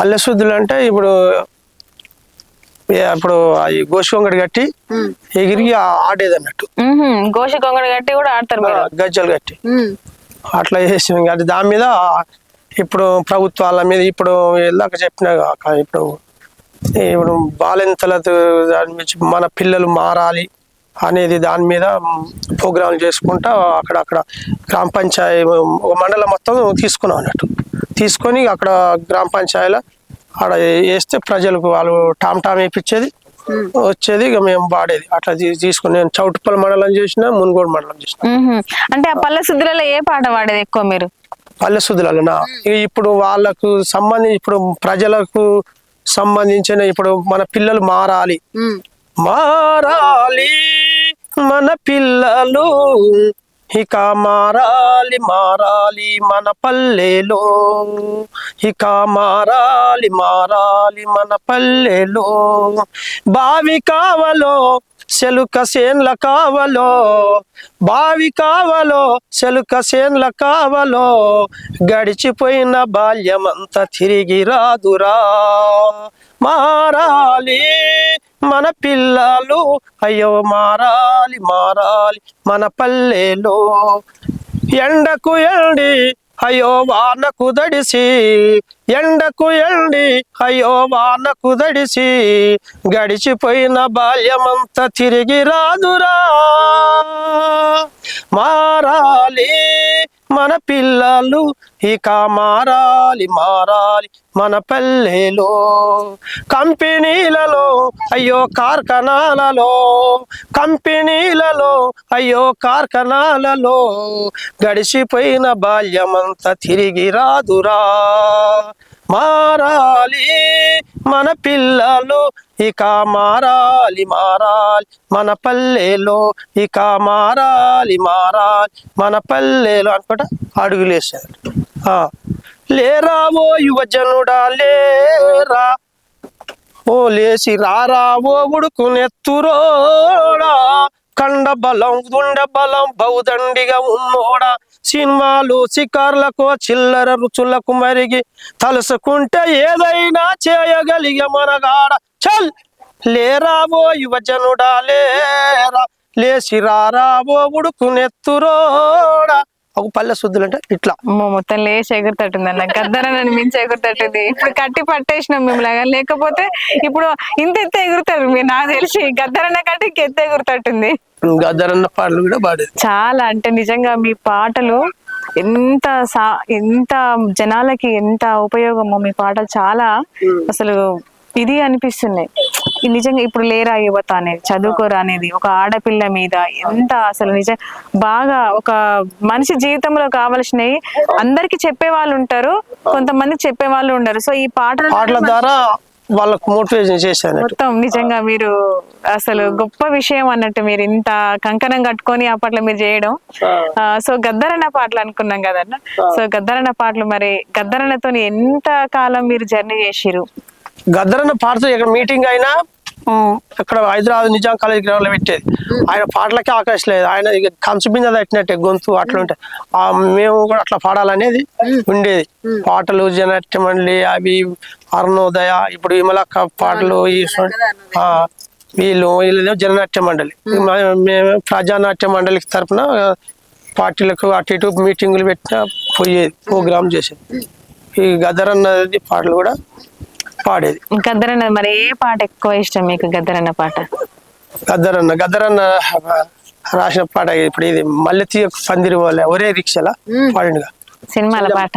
పల్లె శుద్ధులు అంటే ఇప్పుడు ఇప్పుడు అది గోషికొంగడి కట్టి ఎగిరి ఆడేది అన్నట్టు. గోషి కొంగడు కట్టి కూడా ఆడతారు గజ్జలు కట్టి. అట్లా చేసింది అది దాని మీద ఇప్పుడు ప్రభుత్వాల మీద ఇప్పుడు ఇందాక చెప్పిన ఇప్పుడు ఇప్పుడు బాలింతలతో దాని మీద మన పిల్లలు మారాలి. అనేది దాని మీద ప్రోగ్రాంలు చేసుకుంటా అక్కడక్కడ గ్రామ పంచాయతీ ఒక మండలం మొత్తం తీసుకున్నాం అన్నట్టు. తీసుకొని అక్కడ గ్రామ పంచాయతీలో ఆడ వేస్తే ప్రజలకు వాళ్ళు టామ్ టామ్ వేయించేది వచ్చేది ఇక మేము వాడేది. అట్లా తీసుకుని నేను చౌటుపల్లి మండలం చేసిన మునుగోడు మండలం చేసిన. అంటే ఆ పల్లె శుద్ధులలో ఏ పాట పాడేది ఎక్కువ మీరు? పల్లె సుధులనా ఇప్పుడు వాళ్ళకు సంబంధించి ఇప్పుడు ప్రజలకు సంబంధించిన ఇప్పుడు మన పిల్లలు మారాలి. మారాలి. మన పిల్లలు ఇక మారాలి మారాలి మన పల్లెలో. ఇక మారాలి మారాలి మన పల్లెలో. బావి కావలో సెలుక సేన్ల కావలో. బావి కావలో సెలుక సేన్ల కావలో. గడిచిపోయిన బాల్యమంతా తిరిగి రాదురా. మారాలి. మన పిల్లలు. అయ్యో మారాలి మారాలి మన పల్లెలో. ఎండకు ఎండి అయ్యో వాన కుదడిసి. ఎండకు ఎండి అయ్యో వాన కుదడిసి. గడిచిపోయిన బాల్యమంతా తిరిగి రాదురా. మారాలి. మన పిల్లలు ఇక మారాలి మారాలి మన పల్లెలో. కంపెనీలలో అయ్యో కార్ఖానాలలో. కంపెనీలలో అయ్యో కార్ఖానాలలో. గడిచిపోయిన బాల్యమంతా తిరిగి రాదురా. మారాలి. మన పిల్లలు ఇక మారాలి మారాలి. మన పల్లెలో ఇక మారాలి మారాలి. మన పల్లెలో అనుకుంటా అడుగులేశారు ఆ, లేరా ఓ యువజనుడా లేరా? ఓ లేచి రారా ఓ ఉడుకునెత్తురోడా కండ బలం గుండె బలం బౌదండిగా ఉమ్మోడ సినిమాలు షికార్లకు చిల్లర రుచులకు మరిగి తలుసుకుంటే ఏదైనా చేయగలిగే మనగాడ చల్ లేరావో యువజనుడా లేరా? లేచి రారావో ఓ ఉడుకునెత్తురోడా ఒక పల్లె శుద్ధులు అంటే ఇట్లా మొత్తం లేచి ఎగురుతట్టుంది అన్న గద్దరని మించి ఎగురుతట్టుంది. ఇప్పుడు కట్టి పట్టేసినాం మిమ్మల్ని లేకపోతే ఇప్పుడు ఇంత ఎత్త ఎగురుతారు. మీరు నాకు తెలిసి గద్దరన్న కంటే ఇంకెత్త ఎగురుతట్టుంది. గద్దరన్న పాటలు కూడా చాలా అంటే నిజంగా మీ పాటలు ఎంత సా ఎంత జనాలకి ఎంత ఉపయోగమో మీ పాటలు చాలా అసలు ఇది అనిపిస్తున్నాయి. నిజంగా ఇప్పుడు లేరా యువత అనేది చదువుకోరా అనేది ఒక ఆడపిల్ల మీద ఎంత అసలు నిజం బాగా ఒక మనిషి జీవితంలో కావలసినవి అందరికి చెప్పే వాళ్ళు ఉంటారు కొంతమంది చెప్పే వాళ్ళు ఉండరు. సో ఈ పాటలు పాటల ద్వారా వాళ్ళకు మోటివేషన్ చేశాను మొత్తం నిజంగా మీరు అసలు గొప్ప విషయం అన్నట్టు మీరు ఇంత కంకణం కట్టుకొని అప్పట్లో మీరు చేయడం. ఆ, సో గద్దరన్న పాటలు అనుకున్నాం కదన్న. సో గద్దరన్న పాటలు మరి గద్దరన్నతో ఎంత కాలం మీరు జర్నీ చేసిరు గద్దరన్న పాటతో ఇక్కడ మీటింగ్ అయినా ఇక్కడ హైదరాబాద్ నిజాం కాలేజ్ గ్రౌండ్లో పెట్టేది ఆయన పాటలకే ఆకాశం లేదు. ఆయన కంచు బింద తట్టినట్టే గొంతు అట్లా ఉంటాయి ఆ మేము కూడా అట్లా పాడాలనేది ఉండేది. పాటలు జననాట్య మండలి అవి అరుణోదయ ఇప్పుడు విమలక్క పాటలు ఈ సొ- ఆ, వీళ్ళు వీళ్ళు జననాట్య మండలి. మేము. ప్రజానాట్య మండలికి తరపున పార్టీలకు అటు ఇటు మీటింగులు పెట్టిన పోయేది ప్రోగ్రామ్ చేసేది ఈ గద్దరన్నది పాటలు కూడా పాడేది. గద్దరన్న మరి ఏ పాట ఎక్కువ ఇష్టం మీకు గద్దరన్న పాట? గద్దరన్న గద్దరన్న రాసిన పాట ఇప్పుడు ఇది మల్లె తీగ పందిరి పోలే ఒరే రిక్షల పాడిండుగా. సినిమాల పాట.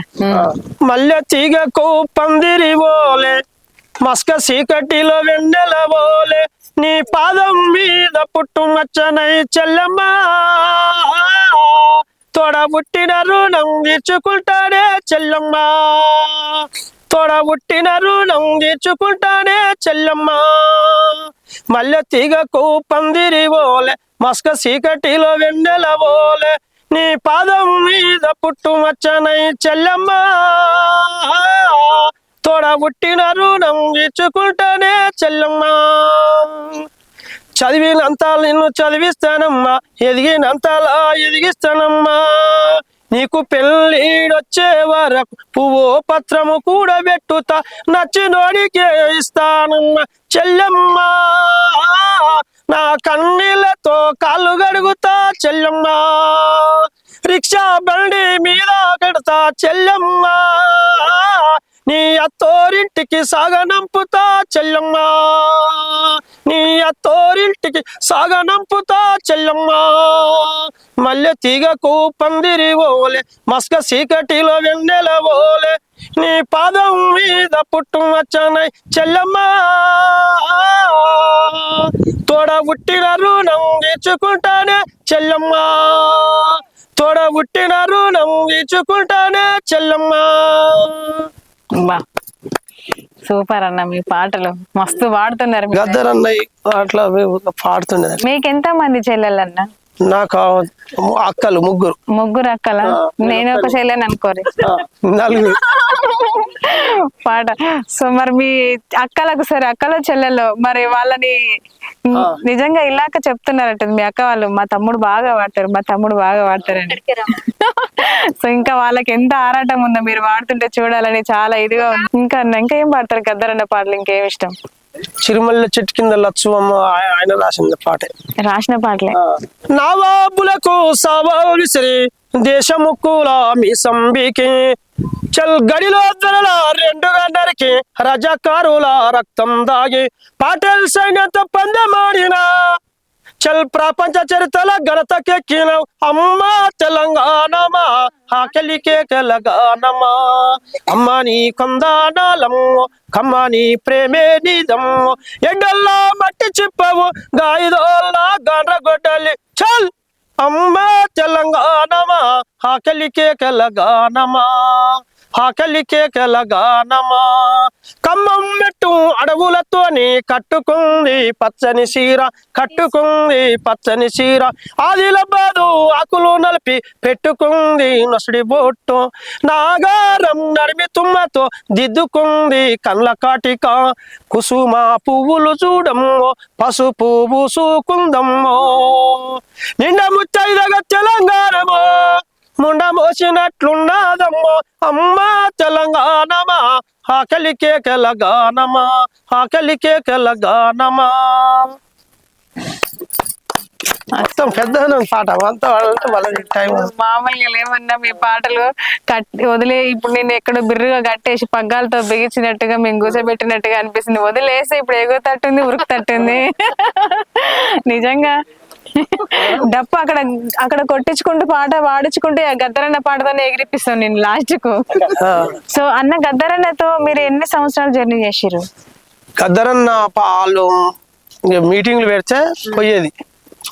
మల్లె తీగకు పందిరి పోలే మస్క సీకటిలో వెన్నెల పోలే నీ పాదం మీద పుట్టు మచ్చనై చెల్లమ్మా. తోడ పుట్టిన రుణం తీర్చుకుంటాడే చెల్లమ్మా. తోడ పుట్టిన రుణం తీర్చుకుంటాడే చెల్లమ్మా. మల్లె తీగకు పందిరి పోలే మస్క సీకటిలో వెన్నెల పోలే నీ పాదం మీద పుట్టు మచ్చనై చెల్లమ్మా. తోడగుట్టిన రుణం ఇచ్చుకుంటానే చెల్లమ్మ. చదివినంత నిన్ను చదివిస్తానమ్మా ఎదిగినంతలా ఎదిగిస్తానమ్మా. నీకు పెళ్ళిడొచ్చే వరకు పువ్వు పత్రము కూడా పెట్టుతా నచ్చినోడికే ఇస్తానమ్మా చెల్లమ్మా. నా కన్నీళ్ళతో కాళ్ళు గడుగుతా చెల్లెమ్మా. రిక్షా బండి మీద కడతా చెల్లెమ్మా. అత్తోరింటికి సాగనంపుతా చెల్లమ్మా. నీ అత్తోరింటికి సాగనంపుతా చెల్లమ్మా. మల్లె తీగకు పందిరి ఓలే మస్క సీకటిలో వెన్నెల ఓలే. నీ పాదం మీద పుట్టు వచ్చానై చెల్లమ్మా. తోడ ఉట్టిన రుణం తీర్చుకుంటానే చెల్లమ్మా. తోడ పుట్టిన రుణం తీర్చుకుంటానే చెల్లెమ్మ. సూపర్ అన్న మీ పాటలు. మస్తు పాడుతున్నారు మీరు. గద్దరన్నయ్య అట్లా పాడుతుండేది మీకు ఎంత మంది చెల్లెలన్న? నాకు అక్కలు ముగ్గురు. ముగ్గురు అక్కల? నేను ఒక చెల్లెని అనుకోరి నలుగురు. పాట. సో మరి మీ అక్కలకు సరే అక్కల చెల్లెలు మరి వాళ్ళని నిజంగా ఇలాక చెప్తున్నారట మీ అక్క వాళ్ళు మా తమ్ముడు బాగా పాడతారు మా తమ్ముడు బాగా పాడతారని. సో ఇంకా వాళ్ళకి ఎంత ఆరాటం ఉందో మీరు పాడుతుంటే చూడాలని చాలా ఇదిగా ఉంది. ఇంకా ఇంకా ఏం పాడతారు గద్దరన్న పాటలు ఇంకేం ఇష్టం? చిరుమల్ల చెట్టు కింద లచ్చు అమ్మ ఆయ- ఆయన రాసింది పాటే. రాసిన పాటలే? నవాబులకు సవాలు విసిరి దేశముక్కుల మీ సంబికి. చల్ గడిలో ధరల రెండు గంటలకి రజకారుల రక్తం దాగి పాటల్ సైన్యత పందెమాడిన. చల్ ప్రపంచ చరిత్రల ఘనతకెక్కిన అమ్మ తెలంగాణమా ఆకలికే కలగానమా అమ్మ నీ కొందానాలమ్ము కమ్మ నీ ప్రేమే నీదమ్ము ఎడల్లా మట్టి చిప్పవు గాయదోల్లా గండ్రగొడ్డలి చల్ అమ్మ తెలంగాణమా ఆకలికే కలగానమా ఆకలికే కలగానమా కమ్మం మెట్టు అడవులతోని కట్టుకుంది పచ్చని చీర కట్టుకుంది పచ్చని చీర. ఆదిల బాదు ఆకులు నలిపి పెట్టుకుంది నొసడి బొట్టు. నాగారం నడిమి తుమ్మతో దిద్దుకుంది కళ్ళ కాటిక. కుసుమ పువ్వులు చూడమ్మో పసుపు పూసుకుందమ్మో. నిండ ముచ్చైదగ ముండ అమ్మా తెలంగాణమా. ఆకలికే కెలగానమా ఆకలికే కెలగానమా మొత్తం పెద్ద పాట. అంతా వాడంటే టైం మామయ్య ఏమన్నా మీ పాటలు కట్టి వదిలే. ఇప్పుడు నేను ఎక్కడో బిర్రుగా కట్టేసి పగ్గాలతో బిగించినట్టుగా మేము కూర్చోబెట్టినట్టుగా అనిపిస్తుంది. వదిలేసి ఇప్పుడు ఎగువ తట్టుంది ఉరుకు తట్టుంది. నిజంగా. డప్పు అక్కడ అక్కడ కొట్టించుకుంటూ పాట పాడించుకుంటూ ఆ గద్దరన్న పాటతోనే ఎగిరిపిస్తాం నేను లాస్ట్కు సో అన్న గద్దరన్నతో మీరు ఎన్ని సంవత్సరాలు జర్నీ చేసిర్రు? గద్దరన్న వాళ్ళు మీటింగ్లు పెడితే పోయేది.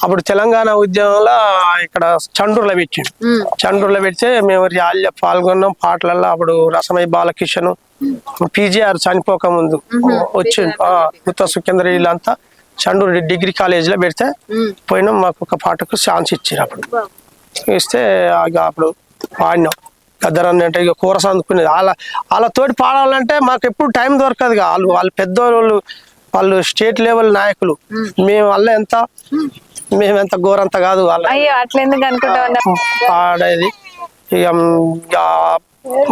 అప్పుడు తెలంగాణ ఉద్యమంలో ఇక్కడ చండ్రులో పెట్టిండు చండ్రులో పెడితే మేము ర్యాలీలో పాల్గొన్నాం పాటలలో అప్పుడు రసమై బాలకిషన్ పీజీఆర్ చనిపోక ముందు వచ్చిండు ఆ, గుత్త సుఖేంద్ర వీళ్ళంతా చండూరు డిగ్రీ కాలేజీలో పెడితే పోయినాం మాకు ఒక పాటకు ఛాన్స్ ఇచ్చారు అప్పుడు. ఇస్తే అప్పుడు పాడినాం. గద్దరన్న అంటే ఇక కూరస అందుకునేది. వాళ్ళ వాళ్ళతోటి పాడాలంటే మాకు ఎప్పుడు టైం దొరకదు. వాళ్ళు వాళ్ళు పెద్దోళ్ళు వాళ్ళు స్టేట్ లెవెల్ నాయకులు. మేము వల్ల ఎంత మేము ఎంత ఘోరంత కాదు వాళ్ళ పాడేది. ఇక ఇక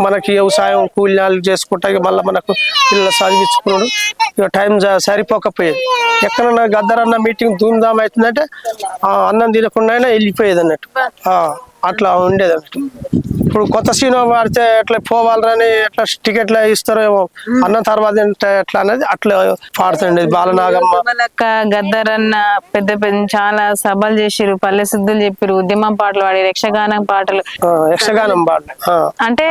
మనకి వ్యవసాయం కూలినాలు చేసుకుంటా ఇక మళ్ళీ మనకు పిల్లలు చదివించుకున్నాడు. ఇక టైం సరిపోకపోయేది. ఎక్కడన్నా గద్దరన్న మీటింగ్ ధూమ్ధామ్ అవుతుందంటే అన్నం తినకుండా వెళ్ళిపోయేది అన్నట్టు అట్లా ఉండేది అన్నట్టు ఇప్పుడు కొత్త సినిమా పాడితే ఎట్లా పోవాలని ఎట్లా టికెట్లు ఇస్తారో ఏమో అన్న తర్వాత ఎట్లా అనేది అట్లా పాడుతుండేది బాలనాగమ్మ. గద్దరన్న పెద్ద పెద్ద చాలా సభలు చేసిరు పల్లె సిద్ధులు చెప్పిరు ఉద్యమం పాటలు పాడి యక్షగానం పాటలు. యక్షగానం పాడ అంటే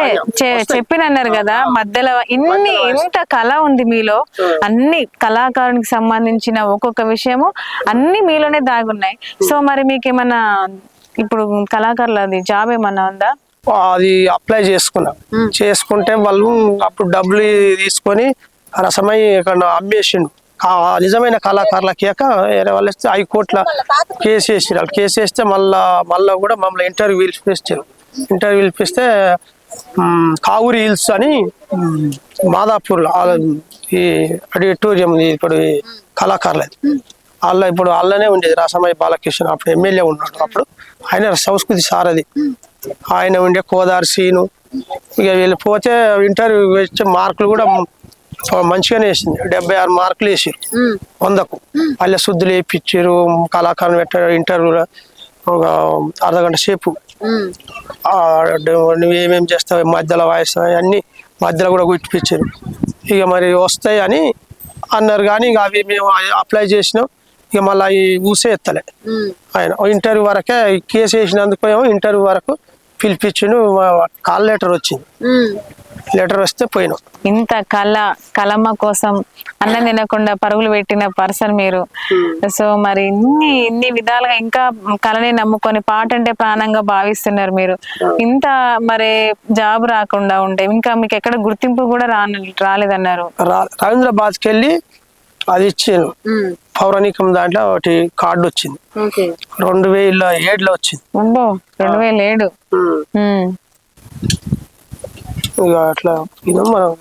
చెప్పినన్నారు కదా మధ్యలో ఇన్ని ఇంత కళ ఉంది మీలో అన్ని కళాకారునికి సంబంధించిన ఒక్కొక్క విషయము అన్ని మీలోనే దాగున్నాయి. సో మరి మీకు ఏమన్నా ఇప్పుడు కళాకారులు అది జాబ్ ఏమన్నా ఉందా? అది అప్లై చేసుకున్నా. చేసుకుంటే వాళ్ళు అప్పుడు డబ్బులు తీసుకొని రసమై ఇక్కడ అమ్మేసిండు. ఆ నిజమైన కళాకారులకి వేరే వాళ్ళు ఇస్తే హైకోర్టులో కేసు వేసిరు వాళ్ళు కేసు వేస్తే మళ్ళా మళ్ళా కూడా మమ్మల్ని ఇంటర్వ్యూ పిలిపించారు ఇంటర్వ్యూ పిలిపిస్తే కావూరి హిల్స్ అని మాదాపూర్లో ఈ ఆడిటోరియం ఇప్పుడు కళాకారులది వాళ్ళ ఇప్పుడు వాళ్ళనే ఉండేది. రసమయ్య బాలకృష్ణ అప్పుడు ఎమ్మెల్యే ఉన్నాడు అప్పుడు. ఆయన సంస్కృతి సారథి ఆయన ఉండే కోదారి సీను. ఇక వీళ్ళు పోతే ఇంటర్వ్యూ వచ్చే మార్కులు కూడా మంచిగానే వేసింది. డెబ్బై ఆరు మార్కులు వేసారు వందకు. పల్లె శుద్ధులు వేయించారు కళాకారం పెట్టారు ఇంటర్వ్యూలో ఒక అర్ధగంట సేపు. ఏమేమి చేస్తావు మధ్యలో వాయిస్తావు అన్నీ మధ్యలో కూడా గుర్తిపించారు ఇక మరి వస్తాయి అని అన్నారు కానీ ఇక అవి మేము అప్లై చేసినాం. ఇక మళ్ళీ అవి ఊసే ఎత్తలే. ఆయన ఇంటర్వ్యూ వరకే ఈ కేసు వేసినందుకు ఏమో ఇంటర్వ్యూ వరకు పిలిపించిండు కాల్ లెటర్ వచ్చింది. లెటర్ వస్తే పోయినాం. ఇంత కళ కలమ్మ కోసం అన్నం తినకుండా పరుగులు పెట్టిన పర్సన్ మీరు. సో మరి ఇన్ని ఇన్ని విధాలుగా ఇంకా కళని నమ్ముకొని పాట అంటే ప్రాణంగా భావిస్తున్నారు మీరు. ఇంత మరి జాబ్ రాకుండా ఉంటే ఇంకా మీకు ఎక్కడ గుర్తింపు కూడా రాను రాలేదన్నారు. రవీంద్రబాద్కి వెళ్ళి అది ఇచ్చాను. పౌరాణికం దాంట్లో ఒకటి కార్డు వచ్చింది. ఓకే. రెండు వేల ఏడులో వచ్చింది. రెండు వేల ఏడు. ఇక అట్లా మనం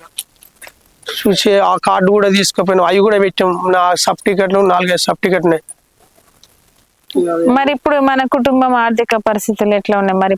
చూసి ఆ కార్డు కూడా తీసుకుపోయినాం. అవి కూడా పెట్టాం. నా సబ్ టికెట్లు నాలుగైదు సబ్ టికెట్ ఉన్నాయి. మరి ఇప్పుడు మన కుటుంబం ఆర్థిక పరిస్థితులు ఎట్లా ఉన్నాయి? మరి